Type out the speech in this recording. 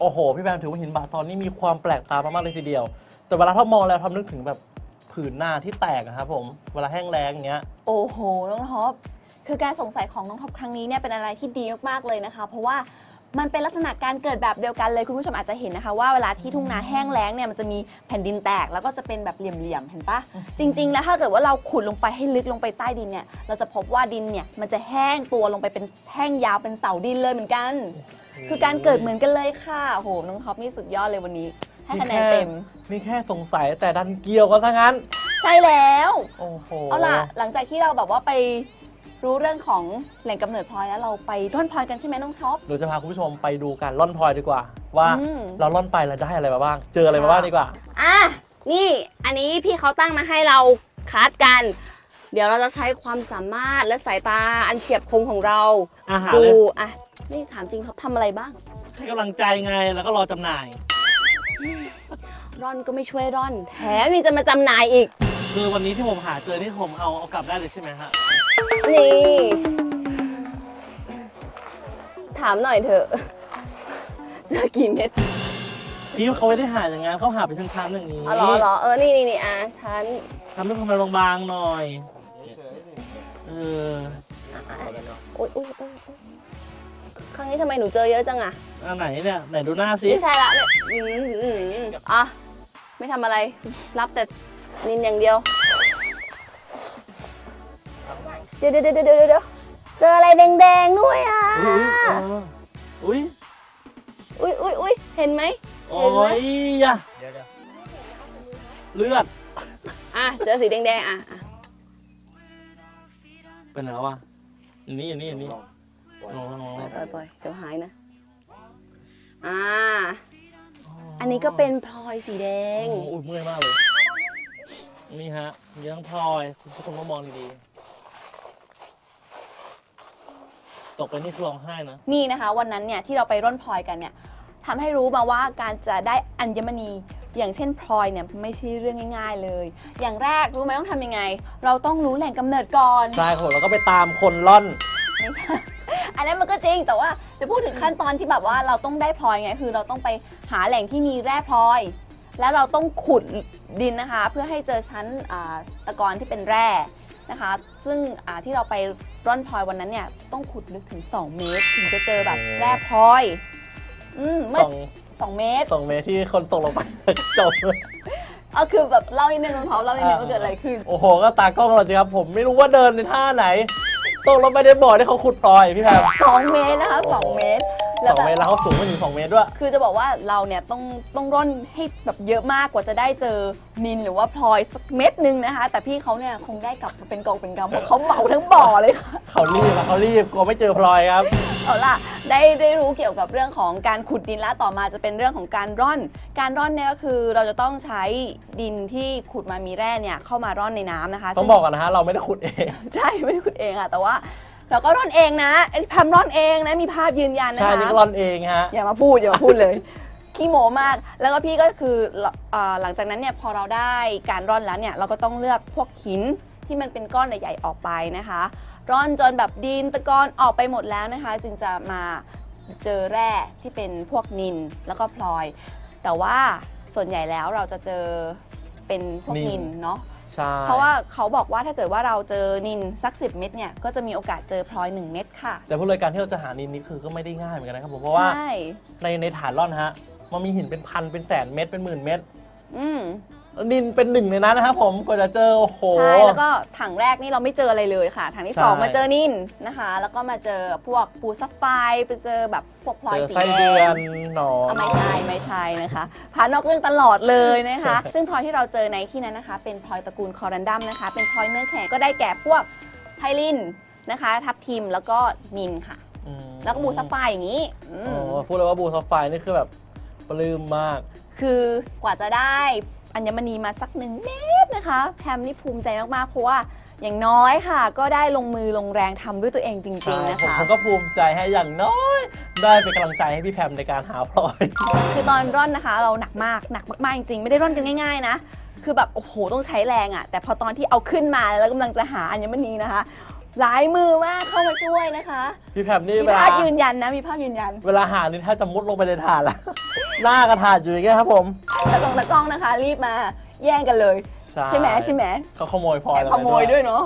โอ้โห พี่แบมถือว่าหินบาซอนนี่มีความแปลกตามากๆเลยทีเดียว แต่เวลาถ้ามองแล้วทำนึกถึงแบบผืนหน้าที่แตกอะครับผมเวลาแห้งแล้งอย่างเงี้ย โอ้โห น้องท็อป คือการสงสัยของน้องท็อปครั้งนี้เนี่ยเป็นอะไรที่ดีมากๆเลยนะคะ เพราะว่ามันเป็นลักษณะการเกิดแบบเดียวกันเลยคุณผู้ชมอาจจะเห็นนะคะ ว่าเวลาที่ทุ่งนาแห้งแล้งเนี่ยมันจะมีแผ่นดินแตกแล้วก็จะเป็นแบบเหลี่ยมๆเห็นปะจริง ๆ แล้วถ้าเกิดว่าเราขุดลงไปให้ลึกลงไปใต้ดินเนี่ยเราจะพบว่าดินเนี่ยมันจะแห้งตัวลงไปเป็นแห้งยาวเป็นเสาดินเลยเหมือนกัน คือการเกิดเหมือนกันเลยค่ะโอ้โหน้องท็อปนี่สุดยอดเลยวันนี้ ให้คะแนนเต็ม นี่แค่สงสัยแต่ดันเกี่ยวกันซะงั้น ใช่แล้ว โอ้โห เอาล่ะ หลังจากที่เราแบบว่าไปรู้เรื่องของแหล่งกำเนิดพลอยแล้วเราไปร่อนพลอยกันใช่ไหมน้องท็อปเดี๋ยวจะพาคุณผู้ชมไปดูการล่อนพลอยดีกว่า ว่าอืมเราล่อนไปแล้วได้อะไรมาบ้าง เจออะไรมาบ้างดีกว่า อะ นี่อันนี้พี่เขาตั้งมาให้เราคัดกัน เดี๋ยวเราจะใช้ความสามารถและสายตาอันเฉียบคมของเราอาหารดูเลยอะ นี่ถามจริงเขาทำอะไรบ้าง ให้กำลังใจไงแล้วก็รอจำหน่าย ร่อนก็ไม่ช่วยร่อน แถมมีจะมาจำหน่ายอีก คือวันนี้ที่ผมหาเจอที่ผมเอาเอากลับได้เลยใช่ไหมฮะนี่ ถามหน่อยเถอะ เจอกี่เม็ดพี่เขาไม่ได้หาอย่างงั้นเขาหาเป็นชั้นๆอย่างนี้อ๋อเหรอเหรอเออ นี่นี่นี่อะฉันทำด้วยความบางๆหน่อย เอออุ๊ยอุ๊ยอุ๊ยอุ๊ย ครั้งนี้ทำไมหนูเจอเยอะจังอะอันไหนเนี่ยไหนดูหน้าสิ ไม่ใช่ละเนี่ยอืมอืมอืมอะไม่ทำอะไร รับแต่นินอย่างเดียว เดี๋ยวเดี๋ยวเดี๋ยวเดี๋ยวเดี๋ยวเจออะไรแดงๆด้วยอะ อุ้ยเอออุ้ยอุ้ยอุ้ยอุ้ยเห็นไหม โอ้เห็นไหมยยะเลือด อะ เจอสีแดงๆอะอะเป็นไงวะอย่างนี้อย่างนี้อย่างนี้ อ๋อปล่อยปล่อยเดี๋ยวหายนะ อ่า อันนี้ก็เป็นพลอยสีแดง โอ้ยเมื่อยมากเลย นี่ฮะ มีทั้งพลอยคุณผู้ชมก็มองดีๆ ตกไปนี่คือร้องไห้นะ นี่นะคะวันนั้นเนี่ยที่เราไปร่อนพลอยกันเนี่ยทำให้รู้มาว่าการจะได้อัญมณีอย่างเช่นพลอยเนี่ยไม่ใช่เรื่องง่าย ๆเลย อย่างแรกรู้ไหมต้องทำยังไง เราต้องรู้แหล่งกำเนิดก่อน ใช่ผมแล้วก็ไปตามคนล่อน ไม่ใช่ อันนั้นมันก็จริงแต่ว่าจะพูดถึงขั้นตอนที่แบบว่าเราต้องได้พลอยไงคือเราต้องไปหาแหล่งที่มีแร่พลอย แล้วเราต้องขุดดินนะคะ เพื่อให้เจอชั้นอ่าตะกอนที่เป็นแร่นะคะ ซึ่งอ่าที่เราไปร่อนพลอยวันนั้นเนี่ยต้องขุดลึกถึง 2 เมตร ถึงจะเจอแบบโอ้แร่พลอยอืมสเมื่อองสองเมตร สองเมตรที่คนตกลงไป จบเลยเอาคือแบบเล่านิดนึงน้องเขาเล่านิดนึงอ่าว่าเกิดอะไรขึ้น โอ้โห ก็ตากล้องเราสิครับ ผมไม่รู้ว่าเดินในท่าไหน ตกลงไปในบ่อที่เขาขุดพลอยพี่แพม2เมตรนะคะ2เมตรสองเมตรแล้วเขาสูงไปถึงสองเมตรด้วย คือจะบอกว่าเราเนี่ยต้องต้องร่อนให้แบบเยอะมากกว่าจะได้เจอนินหรือว่าพลอยสักเม็ดหนึงนะคะ แต่พี่เขาเนี่ยคงได้กลับมาเป็นกองเป็นกำเพราะเขาเหมาทั้งบ่อเลยค่ะเขารีบอะเขารีบกลัวไม่เจอพลอยครับ เอาล่ะได้ได้รู้เกี่ยวกับเรื่องของการขุดดินแล้วต่อมาจะเป็นเรื่องของการร่อน การร่อนเนี่ยก็คือเราจะต้องใช้ดินที่ขุดมามีแร่เนี่ยเข้ามาร่อนในน้ำนะคะต้องบอกกันนะฮะเราไม่ได้ขุดเอง ใช่ไม่ได้ขุดเองค่ะแต่ว่าเราก็ร่อนเองนะไอ้ทำร่อนเองนะมีภาพยืนยันนะใช่คะนี่ก็ร่อนเองฮะอย่ามาพูดอย่ามาพูดเลยขี้โมมาก แล้วก็พี่ก็คือเอ่อหลังจากนั้นเนี่ยพอเราได้การร่อนแล้วเนี่ยเราก็ต้องเลือกพวกหินที่มันเป็นก้อนใหญ่ๆออกไปนะคะ ร่อนจนแบบดินตะกอนออกไปหมดแล้วนะคะ จึงจะมาเจอแร่ที่เป็นพวกนินแล้วก็พลอย แต่ว่าส่วนใหญ่แล้วเราจะเจอเป็นพวกนินิน นเนาะ ใช่ เพราะว่าเขาบอกว่าถ้าเกิดว่าเราเจอนินสัก 10 เม็ดเนี่ย ก็จะมีโอกาสเจอพลอย 1 เม็ดค่ะ แต่พูดเลยการที่เราจะหานินนี่คือก็ไม่ได้ง่ายเหมือนกันนะครับผมเพราะว่าใช่ ในในฐานร่อนฮะมันมีหินเป็นพันเป็นแสนเม็ดเป็นหมื่นเม็ดอืมแล้ว นินเป็นหนึ่งในนั้นนะครับผมกว่าจะเจอโอ้โห ใช่แล้วก็ถังแรกนี่เราไม่เจออะไรเลยค่ะ ถังที่ใช่สองมาเจอนินนะคะ แล้วก็มาเจอพวกปูซัฟไฟร์ไปเจอแบบพวกพลอเจยอสีไส้แดเดือนงหนอนอะไม่ใช่ไม่ใช่นะคะพานอกเรื่องตลอดเลยนะคะ ซึ่งพลอยที่เราเจอในที่นั้นนะคะ เป็นพลอยตระกูลคอรันดัมนะคะ เป็นพลอยเนื้อแข็งก็ได้แก่พวกไพลินนะคะ ทับทิมแล้วก็นินค่ะ อืมแล้วก็บูซัฟไฟร์อย่างนี้อืม โอ้พูดเลยว่าบูซอฟไฟนี่คือแบบปลื้มมาก คือกว่าจะได้ อัญมณีมาสักหนึ่งเม็ดนะคะแพมนี่ภูมิใจมากๆเพราะว่าอย่างน้อยค่ะ ก็ได้ลงมือลงแรงทำด้วยตัวเองจริงๆนะผมคะ ผมก็ภูมิใจให้อย่างน้อย ได้เป็นกำลังใจให้พี่แพมในการหาพลอย คือตอนร่อนนะคะ เราหนักมากหนักมากๆจริงๆไม่ได้ร่อนกันง่ายๆนะ คือแบบโอ้โหต้องใช้แรงอะ่ะแต่พอตอนที่เอาขึ้นมาแล้วกำลังจะหาอัญมณีนะคะ หลายมือมากเข้ามาช่วยนะคะพี่แพมนี่มีเวลาภาพยืนยันนะมีภาพยืนยันเวลาหานี่แทบจะมุดลงไปในถาดแล้วหน้ากระถาดอยู่อย่างเงี้ยครับผมตะกล้องตะกล้องนะคะ รีบมาแย่งกันเลย ใช่ไหมใช่ไหมเขาขโมยพลอแอยบเราขไป โมยด้วยเนาะ